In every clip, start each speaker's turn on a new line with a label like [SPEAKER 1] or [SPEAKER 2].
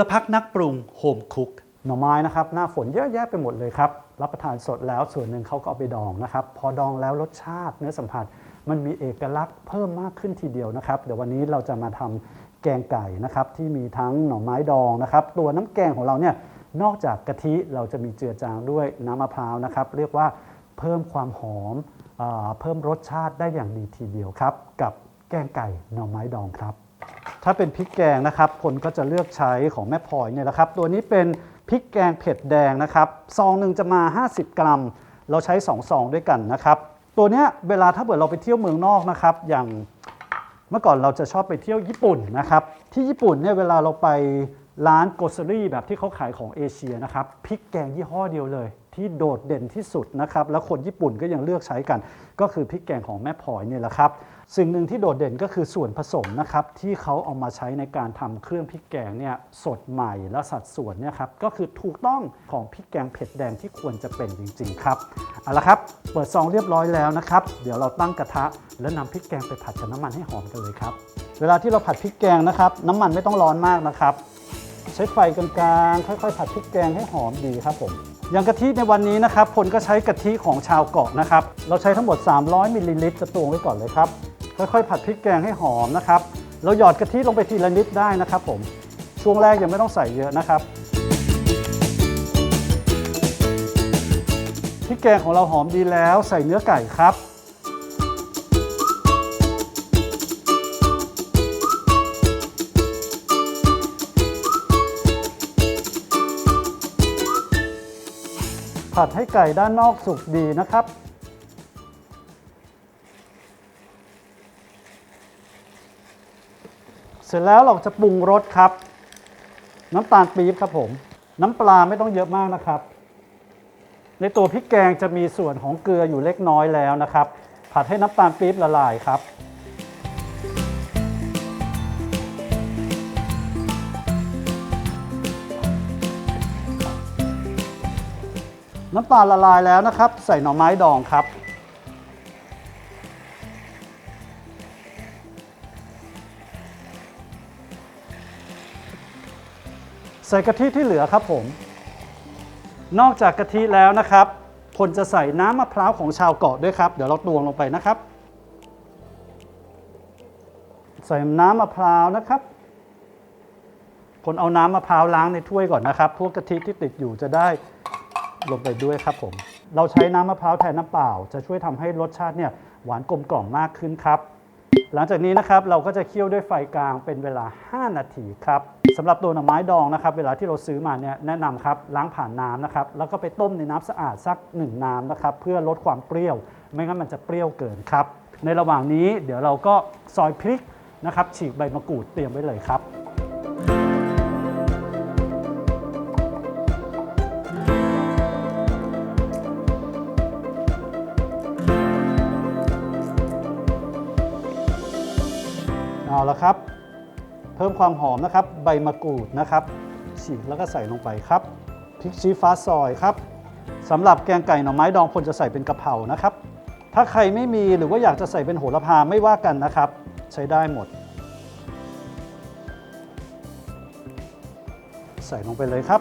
[SPEAKER 1] ลพักนักปรุงโฮมคุก
[SPEAKER 2] หน่อไม้นะครับหน้าฝนเยอะแยะไปหมดเลยครับ รับประทานสดแล้วส่วนหนึ่งเขาก็เอาไปดองนะครับ พอดองแล้วรสชาติเนื้อสัมผัส มันมีเอกลักษณ์เพิ่มมากขึ้นทีเดียวนะครับ เดี๋ยววันนี้เราจะมาทำแกงไก่นะครับที่มีทั้งหน่อไม้ดองนะครับ ตัวน้ำแกงของเราเนี่ยนอกจากกะทิเราจะมีเจือจางด้วยน้ำมะพร้าวนะครับ เรียกว่าเพิ่มความหอมเอเพิ่มรสชาติได้อย่างดีทีเดียวครับ กับแกงไก่หน่อไม้ดองครับ ถ้าเป็นพริกแกงนะครับ คนก็จะเลือกใช้ของแม่พลอยเนี่ยแหละครับ ตัวนี้เป็นพริกแกงเผ็ดแดงนะครับ ซองหนึ่งจะมา 50 กรัม เราใช้ 2 ซองด้วยกันนะครับ ตัวเนี้ยเวลาถ้าเกิดเราไปเที่ยวเมืองนอกนะครับ อย่างเมื่อก่อนเราจะชอบไปเที่ยวญี่ปุ่นนะครับ ที่ญี่ปุ่นเนี่ยเวลาเราไปร้านโกซอรี่แบบที่เขาขายของเอเชียนะครับพริกแกงยี่ห้อเดียวเลย ที่โดดเด่นที่สุดนะครับ แล้วคนญี่ปุ่นก็ยังเลือกใช้กัน ก็คือพริกแกงของแม่พลอยเนี่ยแหละครับ สิ่งหนึ่งที่โดดเด่นก็คือส่วนผสมนะครับที่เขาเอามาใช้ในการทำเครื่องพริกแกงเนี่ยสดใหม่และสัดส่วนเนี่ยครับก็คือถูกต้องของพริกแกงเผ็ดแดงที่ควรจะเป็นจริง ๆ ครับเอาละครับ เปิดซองเรียบร้อยแล้วนะครับ เดี๋ยวเราตั้งกระทะ แล้วนำพริกแกงไปผัดกับน้ำมันให้หอมกันเลยครับ เวลาที่เราผัดพริกแกงนะครับ น้ำมันไม่ต้องร้อนมากนะครับ ใช้ไฟกลางๆค่อย ๆ ผัดพริกแกงให้หอมดีครับผมอย่างกะทิในวันนี้นะครับพลก็ใช้กะทิของชาวเกาะนะครับเราใช้ทั้งหมด 300มิลลิลิตรจะตวงไว้ก่อนเลยครับ ค่อยๆ ผัดพริกแกงให้หอมนะครับเราหยอดกะทิลงไปทีละนิดได้นะครับผมช่วงแรกยังไม่ต้องใส่เยอะนะครับพริกแกงของเราหอมดีแล้วใส่เนื้อไก่ครับผัดให้ไก่ด้านนอกสุกดีนะครับ สร็จแล้วเราจะปรุงรสครับ น้ำตาลปี๊บครับผม น้ำปลาไม่ต้องเยอะมากนะครับ ในตัวพริกแกงจะมีส่วนของเกลืออยู่เล็กน้อยแล้วนะครับ ผัดให้น้ำตาลปี๊บละลายครับ น้ำตาลละลายแล้วนะครับ ใส่หน่อไม้ดองครับ ส่กะทิที่เหลือครับผม นอกจากกะทิแล้วนะครับพลจะใส่น้ำมะพร้าวของชาวเกาะด้วยครับ เดี๋ยวเราตวงลงไปนะครับ ใส่น้ำมะพร้าวนะครับพลเอาน้ำมะพร้าวล้างในถ้วยก่อนนะครับ พวกกะทิที่ติดอยู่จะได้ลงไปด้วยครับผม เราใช้น้ำมะพร้าวแทนน้ำเปล่า จะช่วยทำให้รสชาติเนี่ยหวานกลมกล่อมมากขึ้นครับ หลังจากนี้นะครับเราก็จะเคี่ยวด้วยไฟกลางเป็นเวลา 5 นาทีครับสำหรับตัวหน่อไม้ดองนะครับ เวลาที่เราซื้อมาเนี่ยแนะนำครับล้างผ่านน้ำนะครับ แล้วก็ไปต้มในน้ำสะอาดสัก 1 น้ำนะครับ เพื่อลดความเปรี้ยว ไม่งั้นมันจะเปรี้ยวเกินครับ ในระหว่างนี้เดี๋ยวเราก็ซอยพริกนะครับ ฉีกใบมะกรูดเตรียมไว้เลยครับ เอาละครับ เพิ่มความหอมนะครับ ใบมะกรูดนะครับฉีกแล้วก็ใส่ลงไปครับพริกชี้ฟ้าซอยครับสำหรับแกงไก่หน่อไม้ดองพลจะใส่เป็นกะเพรานะครับ ถ้าใครไม่มีหรือว่าอยากจะใส่เป็นโหระพาไม่ว่ากันนะครับ ใช้ได้หมด ใส่ลงไปเลยครับ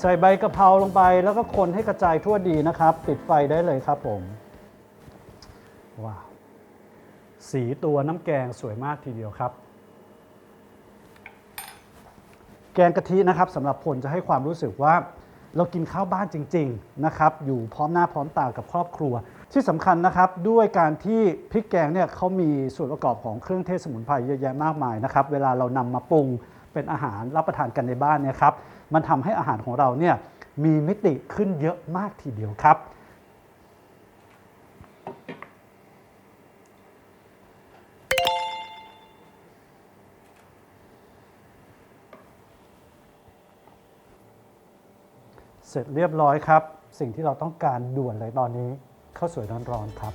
[SPEAKER 2] ใส่ใบกะเพราลงไปแล้วก็คนให้กระจายทั่วดีนะครับ ปิดไฟได้เลยครับผมว้าว สีตัวน้ำแกงสวยมากทีเดียวครับ แกงกะทินะครับสำหรับพลจะให้ความรู้สึกว่า เรากินข้าวบ้านจริง ๆนะครับ อยู่พร้อมหน้าพร้อมตากับครอบครัว ที่สำคัญนะครับด้วยการที่พริกแกงเนี่ยเขามีส่วนประกอบของเครื่องเทศสมุนไพรเยอะแยะมากมายนะครับ เวลาเรานำมาปรุงเป็นอาหารรับประทานกันในบ้านเนี่ยครับมันทำให้อาหารของเราเนี่ยมีมิติขึ้นเยอะมากทีเดียวครับ เสร็จเรียบร้อยครับ สิ่งที่เราต้องการด่วนเลยตอนนี้ข้าวสวยร้อนๆครับ